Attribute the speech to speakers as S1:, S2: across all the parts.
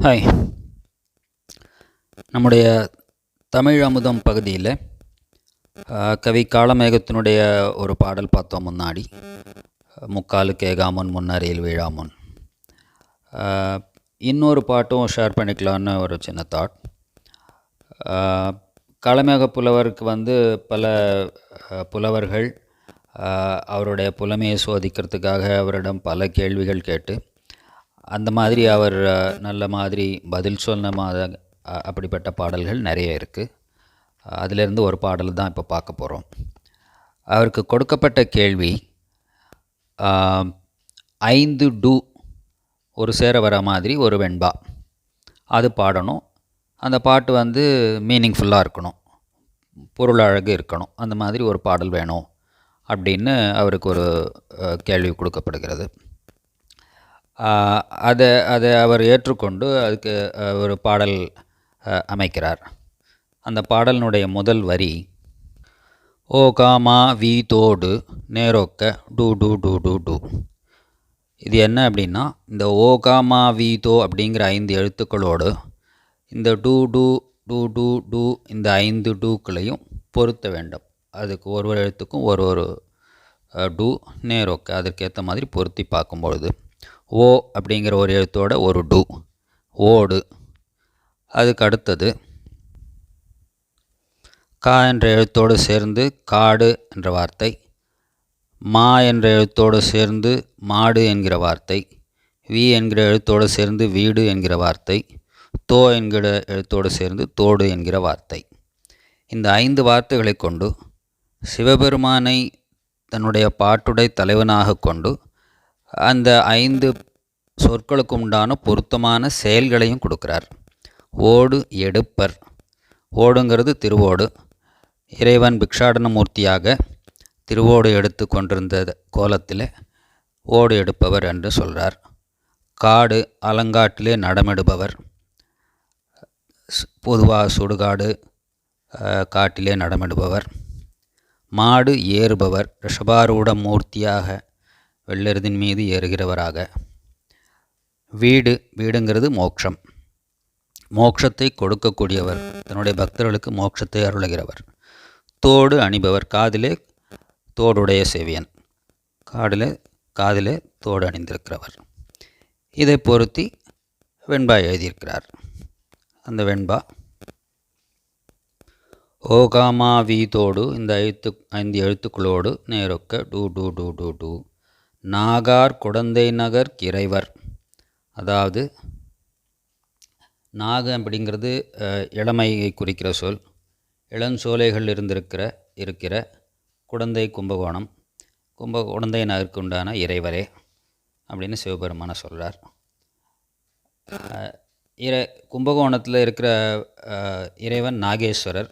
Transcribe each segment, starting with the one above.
S1: Hi நம்முடைய தமிழ் அமுதம் பகுதியில் கவி காளமேகத்தினுடைய ஒரு பாடல் பார்த்தோம் முன்னாடி. முக்காலு கேகாமுன் முன்னரையில் வீழாமுன். இன்னொரு பாட்டும் ஷேர் பண்ணிக்கலான்னு ஒரு சின்ன தாட். காளமேக புலவருக்கு வந்து பல புலவர்கள் அவருடைய புலமையை சோதிக்கிறதுக்காக அவரிடம் பல கேள்விகள் கேட்டு அந்த மாதிரி அவர் நல்ல மாதிரி பதில் சொன்ன மாதிரி அப்படிப்பட்ட பாடல்கள் நிறைய இருக்குது அதிலிருந்து ஒரு பாடல் தான் இப்போ பார்க்க போகிறோம் அவருக்கு கொடுக்கப்பட்ட கேள்வி ஐந்து டூ ஒரு சேர வர மாதிரி ஒரு வெண்பா. அது பாடணும். அந்த பாட்டு வந்து மீனிங்ஃபுல்லாக இருக்கணும். பொருள் அழகு இருக்கணும். அந்த மாதிரி ஒரு பாடல் வேணும். அப்படின்னு அவருக்கு ஒரு கேள்வி கொடுக்கப்படுகிறது. அதை அதை அவர் ஏற்றுக்கொண்டு அதுக்கு ஒரு பாடல் அமைக்கிறார். அந்த பாடலினுடைய முதல் வரி ஓ காமா வி தோடு நேரோக்க டூ டூ டூ டூ டூ. இது என்ன அப்படின்னா இந்த ஓ காமா வி தோ அப்படிங்கிற ஐந்து எழுத்துக்களோடு இந்த டூ டூ டூ டூ டூ இந்த ஐந்து டூக்களையும் பொருத்த வேண்டும். அதுக்கு ஒரு ஒரு எழுத்துக்கும் ஒரு ஒரு டூ நேரோக்க அதற்கேற்ற மாதிரி பொருத்தி பார்க்கும்பொழுது. ஓ அப்படிங்கிற ஒரு எழுத்தோட ஒரு டு. ஓடு. அதுக்கு அடுத்தது கா என்ற எழுத்தோடு சேர்ந்து காடு என்ற வார்த்தை மா என்ற எழுத்தோடு சேர்ந்து மாடு என்கிற வார்த்தை வி என்கிற எழுத்தோடு சேர்ந்து வீடு என்கிற வார்த்தை தோ என்கிற எழுத்தோடு சேர்ந்து தோடு என்கிற வார்த்தை. இந்த ஐந்து வார்த்தைகளை கொண்டு சிவபெருமானை தன்னுடைய பாட்டுடை தலைவனாக கொண்டு அந்த ஐந்து சொற்களுக்கு உண்டான பொருத்தமான செயல்களையும் கொடுக்கிறார். ஓடு எடுப்பர். ஓடுங்கிறது திருவோடு. இறைவன் பிக்ஷாடன மூர்த்தியாக திருவோடு எடுத்து கொண்டிருந்த கோலத்தில் ஓடு எடுப்பவர் என்று சொல்கிறார் காடு அலங்காட்டிலே நடமிடுபவர். பொதுவாக சுடுகாடு காட்டிலே நடமிடுபவர். மாடு ஏறுபவர். ரிஷபாரூட மூர்த்தியாக வெள்ளெருதின் மீது ஏறுகிறவராக. வீடு வீடுங்கிறது மோட்சம் மோட்சத்தை கொடுக்கக்கூடியவர் தன்னுடைய பக்தர்களுக்கு மோட்சத்தை அருளுகிறவர். தோடு அணிபவர் காதிலே தோடுடைய செவியன். காடிலே காதிலே தோடு அணிந்திருக்கிறவர். இதை பொருத்தி வெண்பா எழுதியிருக்கிறார். அந்த வெண்பா ஓகாமா வீதோடு இந்த எழுத்து ஐந்து எழுத்துக்களோடு நேரொக்க டூ டூ டூ டூ டூ. நாகார் குடந்தை நகர் கிரைவர் அதாவது நாகம் அப்படிங்கிறது இளமையை குறிக்கிற சொல். இளஞ்சோலைகள் இருந்திருக்கிற இருக்கிற குடந்தை கும்பகோணம். கும்ப குடந்தை நகருக்கு உண்டான இறைவரே அப்படின்னு சிவபெருமான சொல்கிறார் இற கும்பகோணத்தில் இருக்கிற இறைவன் நாகேஸ்வரர்.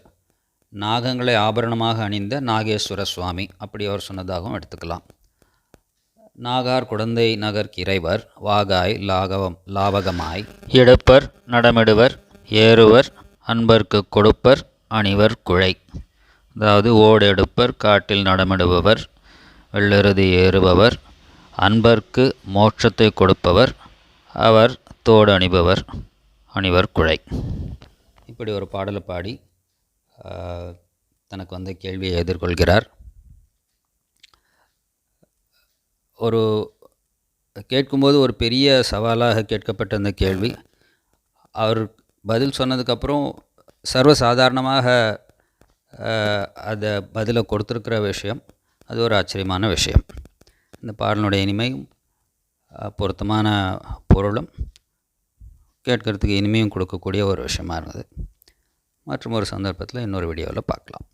S1: நாகங்களை ஆபரணமாக அணிந்த நாகேஸ்வர சுவாமி. அப்படி அவர் சொன்னதாகவும் எடுத்துக்கலாம். நாகார் குடந்தை நகர் இறைவர் வாகாய் லாகவம் லாவகமாய். எடுப்பர் நடமிடுவர் ஏறுவர் அன்பர்க்கு கொடுப்பர் அணிவர் குழை. அதாவது ஓடு எடுப்பர் காட்டில் நடமிடுபவர் வெள்ளெருதி ஏறுபவர் அன்பர்க்கு மோட்சத்தை கொடுப்பவர் அவர் தோடு அணிபவர் அணிவர் குழை. இப்படி ஒரு பாடலை பாடி தனக்கு வந்த கேள்வியை எதிர்கொள்கிறார். ஒரு கேட்கும்போது ஒரு பெரிய சவாலாக கேட்கப்பட்ட அந்த கேள்வி. அவர் பதில் சொன்னதுக்கப்புறம் சர்வசாதாரணமாக அதை பதிலை கொடுத்துருக்கிற விஷயம் அது ஒரு ஆச்சரியமான விஷயம். இந்த பாடலுடைய இனிமையும் பொருத்தமான பொருளும் கேட்கறதுக்கு இனிமையும் கொடுக்கக்கூடிய ஒரு விஷயமா இருந்தது. மற்றும் ஒரு சந்தர்ப்பத்தில் இன்னொரு வீடியோவில் பார்க்கலாம்.